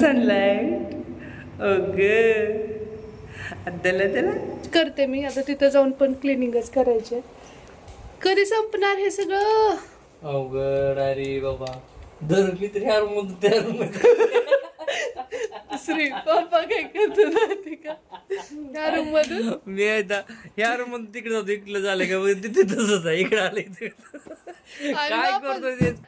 Sunlight ओग त्याला त्याला करते मी आता तिथं जाऊन पण क्लिनिंगच करायचे कधी संपणार हे सगळं? अवघड अरे बाबा. धरली तरी हार मग त्या श्री पप्पा काय करतो माहिती का? त्या रूम मधून? मी एकदा ह्या रूममध्ये तिकडे जातो इकडे झालं का मग तिथे तसंच आहे इकडे आलं काय वापस-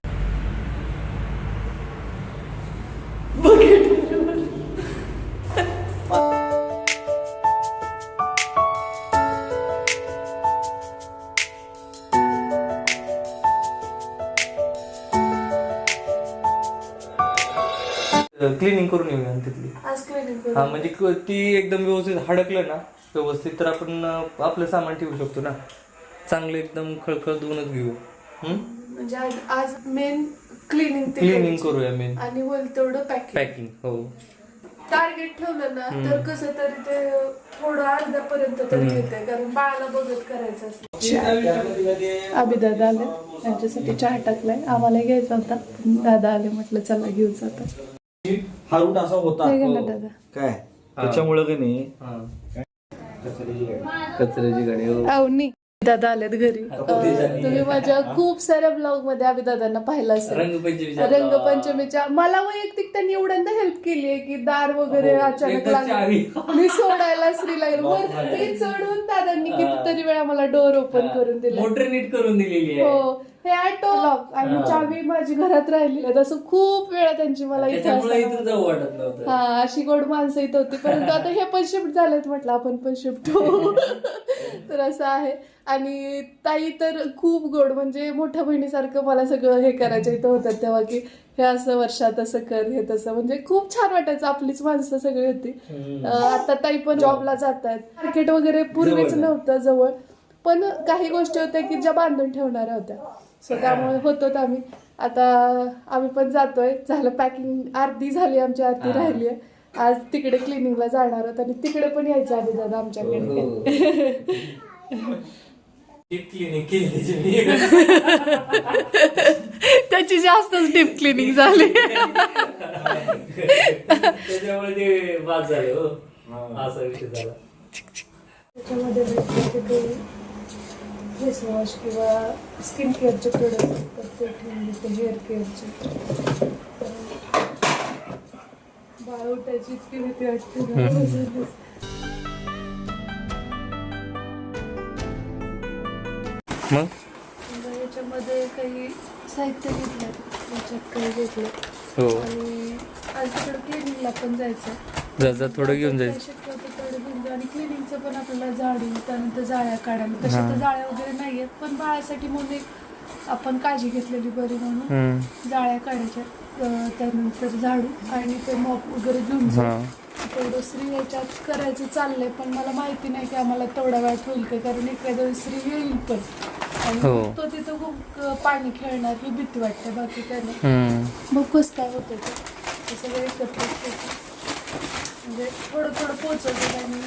क्लिनिंग करून येऊया ना तिथली. आज क्लिनिंग हा म्हणजे क- ती एकदम व्यवस्थित हडकलं ना व्यवस्थित तर आपण अं, आपलं सामान ठेवू शकतो ना. चांगलं एकदम खळखळ धुवूनच घेऊ. म्हणजे आज आज मेन क्लिनिंग क्लिनिंग करूया मेन आणि होईल तेवढं पॅकिंग पॅकिंग हो. टार्गेट ठेवलं ना तर कसं तरी ते थोडं अर्ध्यापर्यंत तरी येते कारण बाळाला बघत करायचं असतं. अभिदादा आले. त्यांच्यासाठी चहा टाकलाय. आम्हाला घ्यायचा होता. पण दादा आले म्हटलं चला घेऊन जातो हा रूट असा होता. हे काय? त्याच्यामुळे की नाही? कचऱ्याची गाडी हो अवनी दादा आलेत घरी. अं, तुम्ही माझ्या खूप साऱ्या ब्लॉगमध्ये अभिदादांना पाहिलं असेल. रंगपंचमीच्या रंगपंचमीच्या मला वैयक्तिक त्यांनी एवढ्यांदा हेल्प केली आहे की दार वगैरे अचानक एकदा लागलं. मी सोडायला श्रीला गेलो. वरती चढून दादांनी कितीतरी वेळा मला डोर ओपन करून दिले. मोटर नीट करून दिलेली आहे. हो. हे ऑटो लॉक आणि चावी माझी घरात राहिली आहे. तसं खूप वेळा त्यांची मला इथे त्याच्यामुळे असताना इथून जाऊ वाटत नव्हतं. हा अशी गोड माणसं इथं होती. परंतु आता हे पण शिफ्ट झालेत म्हटलं आपण पण शिफ्ट होऊ. तर असं आहे. आणि ताई तर खूप गोड म्हणजे मोठ्या बहिणीसारखं मला सगळं हे करायचं इथं होतं तेव्हा की हे असं वर्षात असं कर हे तसं. म्हणजे खूप छान वाटायचं आपलीच माणसं सगळी होती. आता ताई पण जॉबला जात आहेत मार्केट वगैरे पूर्वीच नव्हतं जवळ. पण काही गोष्टी होत्या की ज्या बांधून ठेवणाऱ्या होत्या. सो त्यामुळे होतो आम्ही. आता आम्ही पण जातोय. झालं पॅकिंग अर्धी झाली आमची अर्धी राहिली आहे आज तिकडे क्लिनिंगला जाणार आहोत आणि तिकडे पण यायचं आधी दादा आमच्याकडे. क्लिनिक केली त्याची जास्तच डीप क्लिनिंग झाली. त्याच्यामुळे ते बाद झाले हो. असा विषय झाला. त्याच्यामध्ये भेटते काही फेस वॉश किंवा स्किन केअरचे प्रोडक्ट तर ते ठेवून देते हेअर केअरचे इतकी भीती वाटते. मग? याच्यामध्ये काही साहित्य घेतलं याच्यात काही घेतलं हो. आणि आज तिकडे क्लिनिंगला पण जायचं जा जा थोडं घेऊन जायचं आणि क्लिनिंगचं पण आपल्याला झाडू त्यानंतर जाळ्या काढायला. तशा तर जाळ्या वगैरे नाहीयेत पण बाळासाठी म्हणून आपण काळजी घेतलेली बरी म्हणून. जाळ्या काढायच्या. त्यानंतर झाडू आणि ते मॉप वगैरे घेऊन जा हा तेवढं स्त्री याच्यात करायचं चाललंय पण मला माहिती नाही की आम्हाला तेवढा वेळात होईल का कारण एखाद्या वेळेस स्त्री येईल पण आणि हो. तो तिथं खूप पाणी खेळणार ही भीती वाटते बाकी काय नाही हम्म. मग कसं काय होतं ते सगळं एकत्र. म्हणजे थोडं थोडं पोचवतं आणि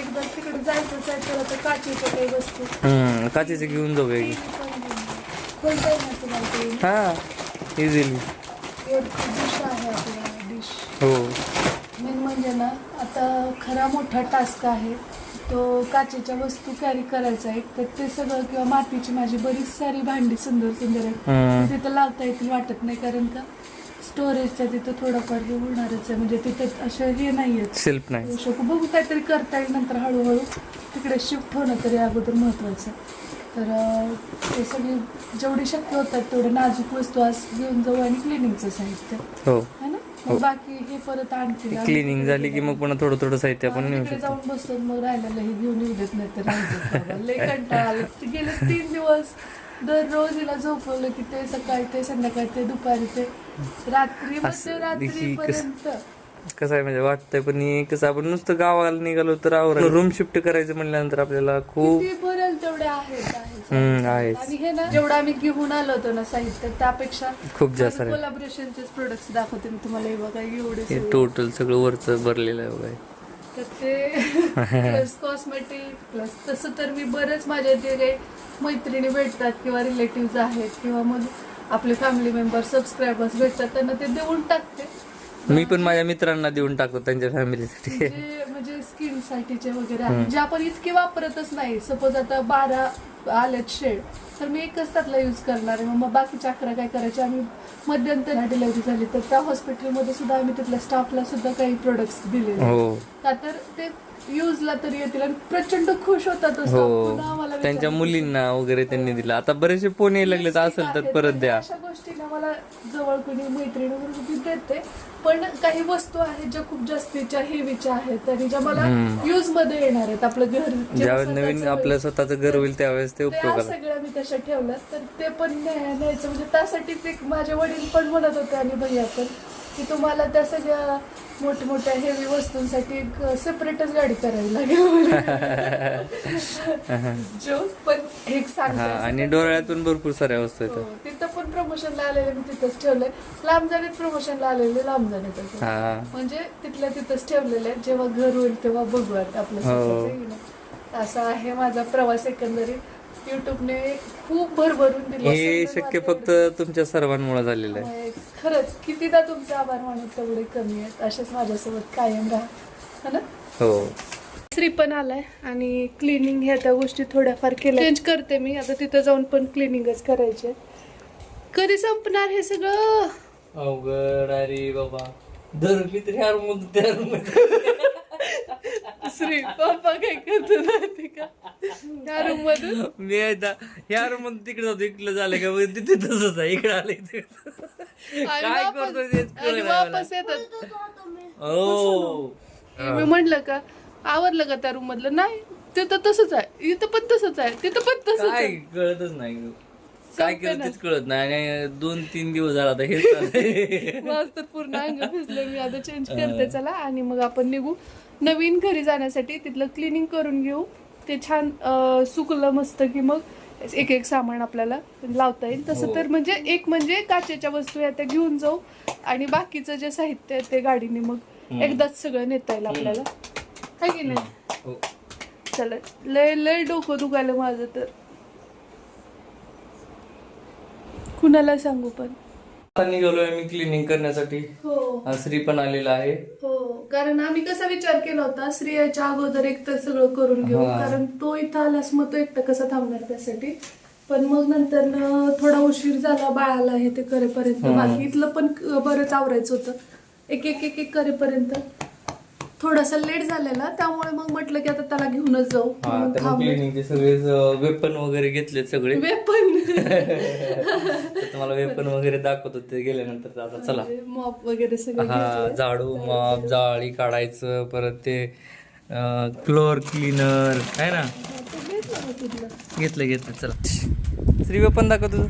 एकदा तिकडे जायचंच आहे तर आता काचेच्या काही वस्तू. काचेचं घेऊन जाऊया की. ते पण घेऊन जा. खोलता येईल ना तुम्हाला ते हा इझिली डिश आहे आपला डिश हो. मेन म्हणजे ना आता खरा मोठा टास्क आहे तो काचेच्या वस्तू कॅरी करायचा आहे तर ते सगळं किंवा मातीची माझी बरीच सारी भांडी सुंदर सुंदर आहेत. तिथं लावता येतील वाटत नाही कारण का स्टोरेजच्या तिथं थोडंफार हे होणारच आहे म्हणजे तिथं असे हे नाही आहेत सेल्फ नाही शकू बघू काहीतरी करता येईल नंतर हळूहळू. तिकडे शिफ्ट होणं तरी अगोदर महत्वाचं आहे. तर ते सगळी जेवढी शक्य होतात तेवढे नाजूक वस्तू आज घेऊन जाऊ आणि क्लिनिंगचं साहित्य. हो. है ना? मग बाकी हे परत आणखी क्लिनिंग झाली की मग पुन्हा थोडं थोडं साहित्य आपण नेऊ तिकडे शकतो. जाऊन बसतो मग राहिलेलं हे घेऊन येऊ देत नाही तर राहू देत बाबा. लय कंटाळा आला. ते गेले तीन दिवस. दररोज हिला झोपवलं की ते सकाळी ते संध्याकाळी ते दुपारी ते. रात्री असं मध्य रात्री पर्यंत कसं आहे म्हणजे वाटतंय पण हे कसं आपण नुसतं गावाला निघालो तर आवर रूम शिफ्ट करायचं म्हणल्यानंतर आपल्याला खूप किती तेवढे आहेत आहेत हम्म, आहेच आणि हे ना जेवढं आम्ही घेऊन आलो होतो ना साहित्य त्यापेक्षा खूप जास्त आहे. कोलॅबरेशनचे प्रोडक्ट्स दाखवते मी तुम्हाला. हे बघा एवढे हे सगळे. टोटल सगळं वरचं भरलेलं आहे बघा. तर ते प्लस कॉस्मेटिक प्लस तसं तर मी बरेच माझ्या जे काही मैत्रिणी भेटतात किंवा रिलेटिव्ह आहेत किंवा मग आपले फॅमिली मेंबर सबस्क्रायबर्स भेटतात त्यांना ते देऊन टाकते. मी पण माझ्या मित्रांना देऊन टाकतो त्यांच्या फॅमिलीसाठी. जे म्हणजे, म्हणजे स्किन साठीचे वगैरे आहे. जे आपण इतके वापरतच नाही. सपोज आता बारा आलेत शेड. तर मी एकच त्यातला यूज करणार आहे. मग बाकीच्या अकरा काय करायचे? आम्ही मध्यंतर डिलिव्हरी झाली. तर त्या हॉस्पिटलमध्ये सुद्धा आम्ही तिथल्या स्टाफला सुद्धा काही प्रोडक्ट्स दिलेले हो. का तर ते युजला तरी येतील आणि प्रचंड खुश होतात हो. त्यांच्या. मुलींना वगैरे त्यांनी दिला. आता बरेचसे फोन यायला लागले तर असेल तर परत द्या. अशा गोष्टीला मला जवळ कोणी मैत्रीण वगैरे देते. पण काही वस्तू आहेत ज्या खूप जास्तीच्या हेवीच्या आहेत आणि ज्या मला युजमध्ये येणार आहेत. आपलं घर ज्यावेळेस नवीन. आपलं स्वतःचं घर होईल त्यावेळेस ते त्या उपयोगाला सगळ्या मी तशा ठेवल्या तर ते पण न्याय- न्यायचं. म्हणजे त्यासाठीच एक माझे वडील पण म्हणत होते आणि भैया पण की तुम्हाला त्या सगळ्या मोठमोठ्या हेवी वस्तूंसाठी एक सेपरेटच गाडी करावी लागेल जो पण एक हा सांगते आणि डोळ्यातून भरपूर साऱ्या वस्तू हो, येतात तिथं पण प्रमोशनला आलेले मी तिथंच ठेवलंय. लांब जाणीत प्रमोशनला आलेले लांब. हा. म्हणजे तिथल्या तिथंच ठेवलेलं जेव्हा घर होईल तेव्हा बघू आता आपलं हो. असा आहे माझा प्रवास एकंदरीत. युट्यूबने खूप भरभरून दिलं. हे शक्य. फक्त तुमच्या सर्वांमुळे झालेलं आहे. त्यामुळे खरंच. कितीदा तुमचे आभार मानत तेवढे कमी आहेत. असेच माझ्यासोबत कायम राहा. है ना? हो. श्री पण आलाय आणि क्लिनिंग ह्या त्या गोष्टी थोड्याफार केल्या चेंज करते मी. आता तिथं जाऊन पण क्लिनिंगच करायचे कधी संपणार हे सगळं? अवघड अरे बाबा. दर किती ह्या रूम त्या श्री पप्पा काय करतो माहिती का? रूम मधून? मी एकदा ह्या रूममध्ये तिकडे जातो इकडे झालं का मग तिथे तसंच आहे इकडे आलं इथे आणि काय वापस- करतोय तेच आणि कळलं नाही वापस येतात. ओ. मी म्हंटल का आवरलं का त्या रूम मधलं? नाही तिथं तसंच आहे इथं पण तसंच आहे तिथं पण तसंच काय आहे. कळतच नाही. काय केलं तेच कळत नाही. आणि दोन तीन दिवस झाला आता हेच चाललंय. माझं तर पूर्ण अंग भिजलं मी आता चेंज करते चला. आणि मग आपण निघू. नवीन घरी जाण्यासाठी तिथलं क्लिनिंग करून घेऊ. ते छान अं, सुकलं मस्त की मग एक एक सामान आपल्याला लावता येईल. तसं तर म्हणजे एक म्हणजे काचेच्या वस्तू या त्या घेऊन जाऊ. आणि बाकीचं जे साहित्य आहे ते गाडीने मग एकदाच सगळं नेता येईल आपल्याला. आहे की नाही? हो. चला. लय लय डोकं दुखायलं माझं तर. कुणाला सांगू पण? आता निघालोय आम्ही क्लिनिंग करण्यासाठी. हो. हा श्री पण आलेला आहे. हो कारण आम्ही कसा विचार केला होता स्त्रियाच्या अगोदर एकटं सगळं करून घेऊ हा. कारण तो इथं आलास मग तो एकटा कसा थांबणार त्यासाठी? पण मग नंतर न थोडा उशीर झाला बाळाला हे ते करेपर्यंत. बाकी इथलं पण क- बरंच आवरायचं होतं. एक एक एक एक करेपर्यंत. थोडासा लेट झालेला त्यामुळे मग म्हटलं की आता त्याला घेऊनच जाऊ. हा मग तर थांबलो. क्लिनिंगचे सगळे वेपन वगैरे घेतलेत सगळे. वेपन तर तुम्हाला वेपन वगैरे दाखवतो ते गेल्यानंतर आता चला. मॉप वगैरे सगळं हा घेतलंय. झाडू माप जाळी काढायचं परत ते फ्लोअर क्लीनर आहे ना? ते घेतलं तिथलं. घेतलं घेतलं चला. श्री वेपन दाखव तुझं.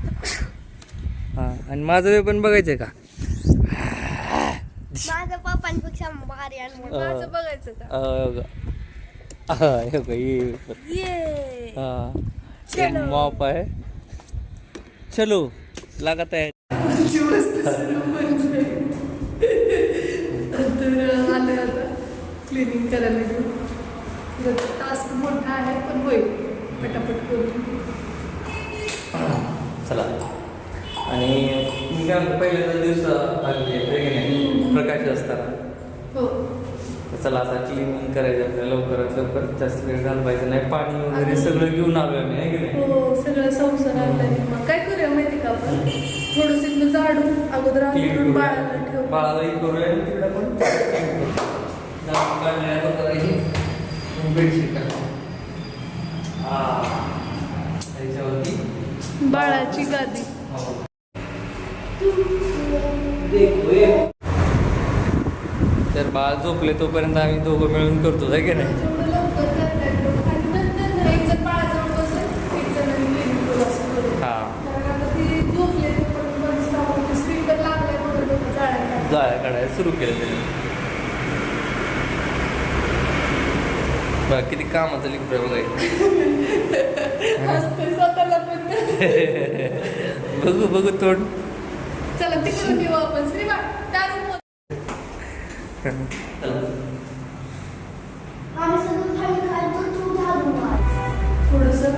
हा आणि माझं वेपन बघायचंय का? माझं पप्पांपेक्षा भारी आणि मोठं. माझं बघायचं का. ये हा मॉप आहे चलो. लागत आहे. तर आले आता क्लिनिंग करायला घेऊन टास्क मोठा आहे. पण होईल पटापट करून चला. आणि मी काय म्हणतो पहिल्या दिवस असताना हो तर चला आता क्लिनिंग करायचं आपल्याला लवकरात लवकर जास्त वेळ घालवायचं नाही पाणी वगैरे सगळं घेऊन आलो आम्ही आहे की नाही? हो सगळं संसार आणलाय मग काय करूया माहिती का आपण? थोडंसं इथलं झाडून अगोदर क्लीन आणून करूया. बाळाला ठेवू. बाळालाही करूया आणि तिकडे पण बेडशीट टाकू. हा. त्याच्यावरती बाळाची गादी हो. देखो तर बाळ झोपले तोपर्यंत आम्ही दोघं मिळून करतो आहे की नाही. हा. जाळ्या काढायला सुरू केलं त्यांनी. किती कामाचं लिंक बघायचं बघू बघू तोंड. चला आपण. श्रीमा त्या room मध्ये. आम्ही सगळं खाली खायचो तू झाडू मार थोडंसं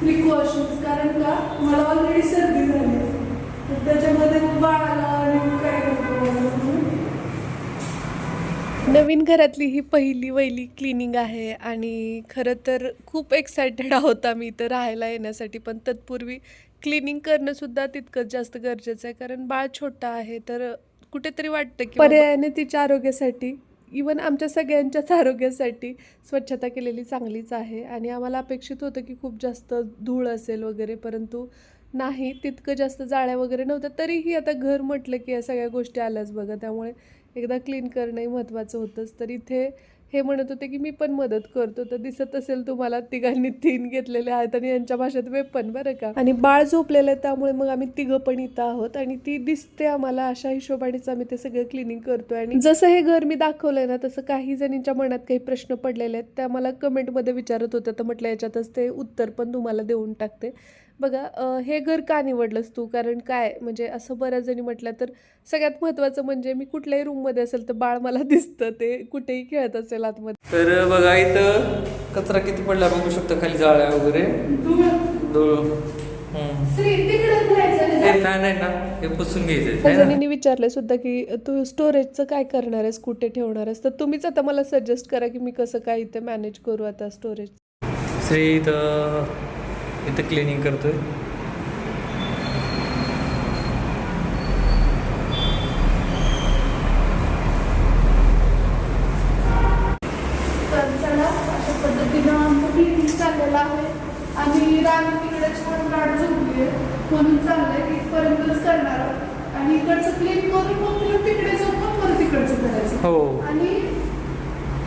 प्रिकॉशन्स कारण का मला ऑलरेडी सर्दी झाली. आहे. तर त्याच्यामध्ये मग बाळाला आणि काय नको म्हणून. नवीन घरातली ही पहिली वहिली क्लिनिंग आहे आणि खरं तर खूप एक्सायटेड आहोत आम्ही इथं राहायला येण्यासाठी. पण तत्पूर्वी क्लिनिंग करणं सुद्धा तितकंच जास्त गरजेचं आहे कारण बाळ छोटं आहे तर कुठेतरी वाटतं की पर्यायाने तिच्या आरोग्यासाठी इवन आमच्या सगळ्यांच्याच आरोग्यासाठी स्वच्छता केलेली चांगलीच आहे. आणि आम्हाला अपेक्षित होतं की खूप जास्त धूळ असेल वगैरे परंतु नाही तितकं जास्त जाळ्या वगैरे नव्हत्या. तरीही आता घर म्हटलं की या सगळ्या गोष्टी आल्याच बघा. त्यामुळे एकदा क्लीन करणंही महत्त्वाचं होतंच. तर इथे हे म्हणत होते की मी पण मदत करतो. तर दिसत असेल तुम्हाला तिघांनी तीन घेतलेले आहेत आणि यांच्या भाषेत वेपन बरं का? आणि बाळ झोपलेलं आहे त्यामुळे मग आम्ही तिघं पण इथं आहोत आणि ती दिसते आम्हाला. अशा हिशोबानेच आम्ही ते सगळं क्लिनिंग करतोय. आणि जसं हे घर मी दाखवलंय ना तसं काही जणींच्या मनात काही प्रश्न पडलेले आहेत. त्या मला कमेंटमध्ये विचारत होत्या. तर म्हटलं याच्यातच ते उत्तर पण तुम्हाला देऊन टाकते. बघा हे घर का निवडलंस तू? कारण काय? म्हणजे असं बऱ्याच जणी म्हटलं तर सगळ्यात महत्त्वाचं म्हणजे मी कुठल्याही रूममध्ये असेल तर बाळ मला दिसतं ते कुठेही खेळत असेल आतमध्ये. तर बघा इथं कचरा किती पडला बघू शकता खाली जाळ्या वगैरे. फॅन आहे ना हे पुसून घ्यायचं विचारलं सुद्धा की तू स्टोरेजचं काय करणार आहेस? कुठे ठेवणार आहेस? तर तुम्हीच आता मला सजेस्ट करा की मी कसं काय इथे मॅनेज करू आता स्टोरेज श्री इथं क्लिनिंग करतोय. चाललेलं आहे. आणि राणी तिकडे छान गाड झोपली आहे म्हणून चाललंय करणार. आणि इकडचं क्लीन करून मग तिला तिकडे झोपून परत तिकडचं करायचं. हो. आणि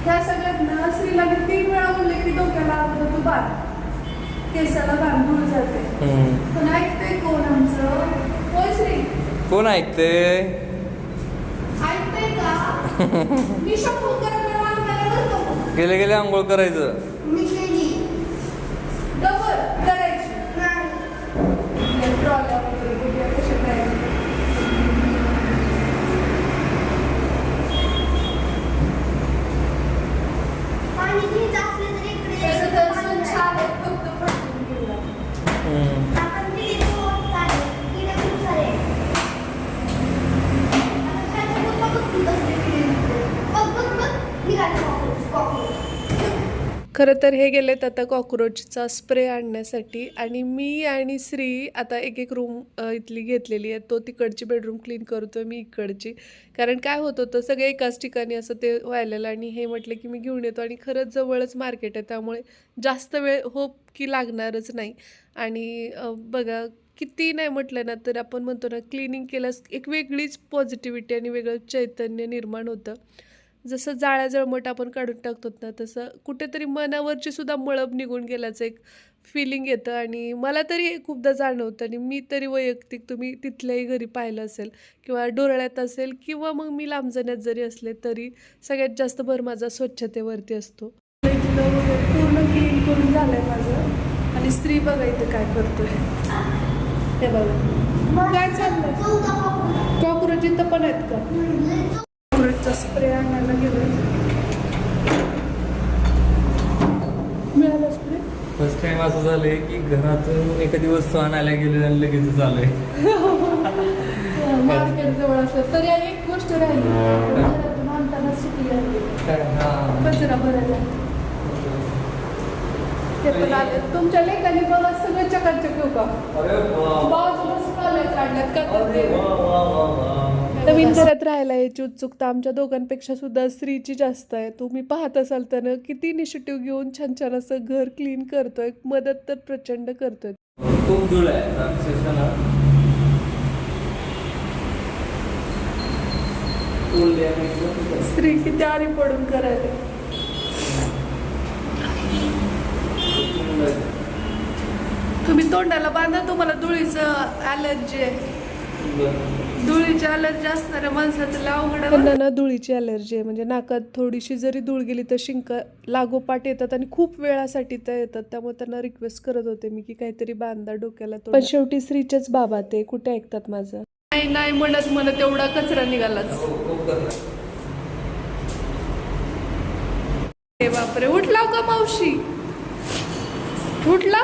ह्या सगळ्यात ना स्त्रीला तीन वेळा बोलले की डोक्याला अगोदर तू बांध केसाला बांधून जाते. पण ऐकते कोण आमचं? श्री कोण ऐकते ऐकते का? मी शंभू गेले गेले आंघोळ करायचं. मी केली डबल करायची नाही ट्रॉल्या वगैरे बघूया कशा करायच्या. पाणी घ्यायचं असलं तर इकडे तसं तर स्वच्छ आहे, फक्त फटकून घेऊया. हम्म. आपण किती दिवस झाले? किडे खूप सारे आहेत. आता खायचं बघ, बघ, बघ, कसले किडे निघतात. बघ, बघ, बघ, निघाले cockroach, cockroach. खरं तर हे गेलेत आता कॉक्रोचचा स्प्रे आणण्यासाठी. आणि मी आणि श्री आता एक एक रूम इथली घेतलेली आहे. तो तिकडची बेडरूम क्लीन करतोय मी इकडची. कारण काय होत होतं सगळे एकाच ठिकाणी असं ते व्हायलेलं आणि हे म्हटलं की मी घेऊन येतो. आणि खरंच जवळच मार्केट आहे त्यामुळे जास्त वेळ होप की लागणारच नाही. आणि बघा किती नाही म्हटलं ना तर आपण म्हणतो ना क्लिनिंग केल्यास एक वेगळीच पॉझिटिव्हिटी आणि वेगळं चैतन्य निर्माण होतं. जसं जाळ्या जळमट आपण काढून टाकतो ना तसं कुठेतरी मनावरची सुद्धा मळब निघून गेल्याचं एक फिलिंग येतं. आणि मला तरी हे खूपदा जाणवतं आणि मी तरी वैयक्तिक तुम्ही तिथल्याही घरी पाहिलं असेल किंवा डोरळ्यात असेल किंवा मग मी लांबजण्यात जरी असले तरी सगळ्यात जास्त भर माझा स्वच्छतेवरती असतो. पूर्ण क्लीन करून झालंय माझं. आणि स्त्री बघा इथं काय करतोय. हे बघा. काय cockroach. कॉक्रोच इथं पण आहेत का? चौ- स्प्रे आणायला गेलो मिळाला स्प्रे फर्स्ट टाइम असं झालंय की घरातून एखादी वस्तू आणायला गेले आणि लगेच झालंय. मार्केट जवळ असलं तरी एक गोष्ट राहिली. घरातून आणताना आली कचरा भरायला. ते पण आले. तुमच्या लेखाने बघा सगळं चकाचक का बाजूला स्टॉल काढल्यात का नवीन घरात राहायला याची उत्सुकता. आमच्या दोघांपेक्षा सुद्धा स्त्रीची जास्त आहे. तुम्ही पाहत असाल तर किती इनिशिएटिव्ह घेऊन छान छान असं घर क्लीन करतोय. मदत तर प्रचंड करतोय. खूप धूळ आहे. स्त्री किती आरी पडून करायला. तुम्ही तोंडाला बांधा तुम्हाला धुळीचं अलर्जी आहे. धुळीची अलर्जी असणाऱ्या माणसाचं ना धुळीची अलर्जी आहे. म्हणजे नाकात थोडीशी जरी धूळ गेली तर शिंक लागोपाठ येतात आणि खूप वेळासाठी त्या येतात. त्यामुळे त्यांना रिक्वेस्ट करत होते मी की काहीतरी बांधा डोक्याला पण शेवटी स्त्रीचेच बाबा ते. कुठे ऐकतात माझं? नाही नाही म्हणत म्हणत एवढा कचरा निघालाच. हो, बापरे उठलाव का मावशी? उठला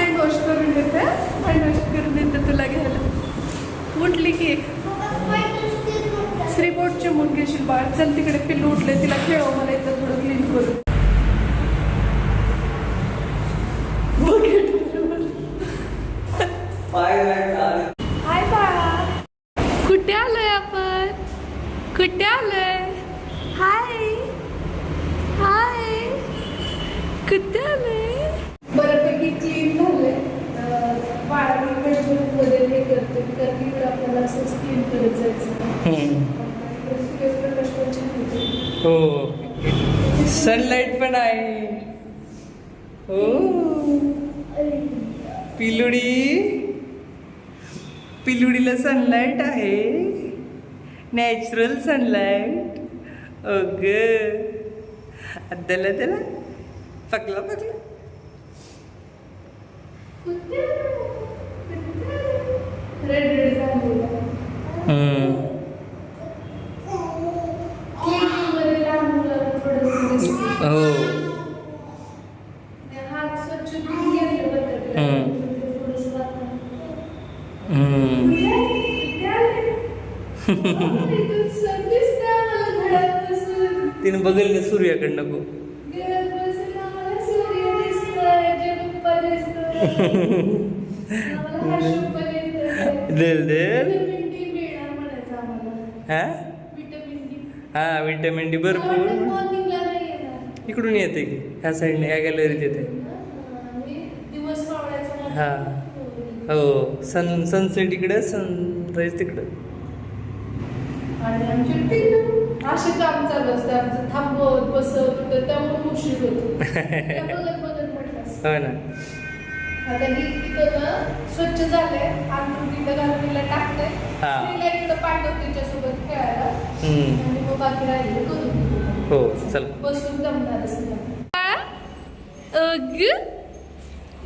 हँड वॉश करून देते हँड वॉश करून देते तुला घ्यायला. उठली की मग असं वाईट दिसते मोठं. श्रीबोट चिमून घेशील बाळ चल तिकडे पिल्लू उठले तिला खेळव मला इथं थोडं क्लीन करू हाय बाळा कुठे आलोय आपण कुठे आलोय हाय हाय कुठे आलोय बऱ्यापैकी क्लीन झालंय अं, बाळाने बेडरूममध्ये हे करते कारण इकडे आपल्याला असंच क्लीन करत जायचं इकडे सूर्यप्रकाश पण छान येतो. हो सनलाइट पण आहे हो पिलुडी पिलुडीला सनलाइट आहे नॅचरल सनलाइट अग अद्दला त्याला पकला पकला हम्म जगप्पा दिसतोय. आम्हाला हर्ष पण येतोय. देल देल. हा. हा विटॅमिन डी भरपूर. इकडून येते की ह्या साईडने ह्या गॅलरीत येते. हा. हो सन सनसेट इकडं सनराईज तिकडं आणि आमची तिकडं असे काम चालू असतं आमचं थांबवत बसत तर त्यामुळे उशीर होतो त्या बघत बघत म्हटलं असं. हो ना आता ही तिथं ना स्वच्छ झालंय अंतरून तिथं घालून तिला टाकते हा. तिला इकडं पाठवते तिच्यासोबत खेळायला हम्म. आणि मग बाकी राहिलेलं करून देते. हो चल. बसून जमणारच अग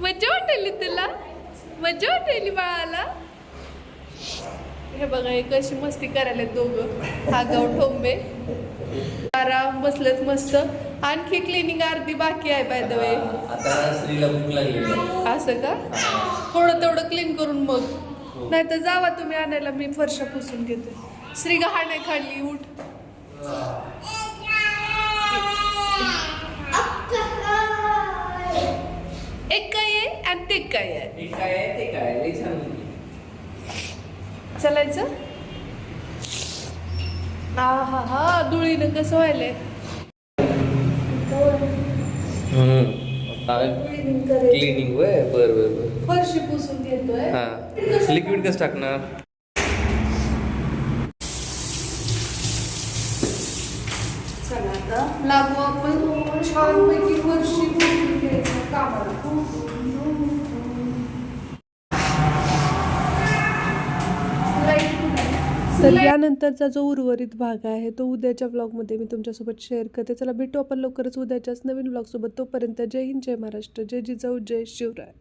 मजा वाटेली तुला? मजा वाटेली बाळाला? हे बघा हे कशी मस्ती करायला दोघं. हा गाव ठोंबे. आराम बसलेत मस्त. आणखी क्लिनिंग अर्धी बाकी आहे बाय द वे असं का? थोडं तेवढं क्लीन करून मग. नाही तर जावा तुम्ही आणायला मी फरशा पुसून घेते. श्री गहाण आहे खाली उठ एक काय आहे आणि ते काय आहे हे काय आहे ते काय आहे? लई छान चलायचं? हा हा हा धुळीनं कसं व्हायलंय? क्लिनिंग वय बर बर बर. फरशी पुसून घेतोय हा. लिक्विड कसं टाकणार? चला आता लागू तर यानंतरचा जो उर्वरित भाग आहे तो उद्याच्या ब्लॉगमध्ये मी तुमच्यासोबत शेअर करते. चला भेटू आपण लवकरच उद्याच्याच नवीन ब्लॉगसोबत तोपर्यंत जय हिंद जय महाराष्ट्र जय जिजाऊ जय शिवराय.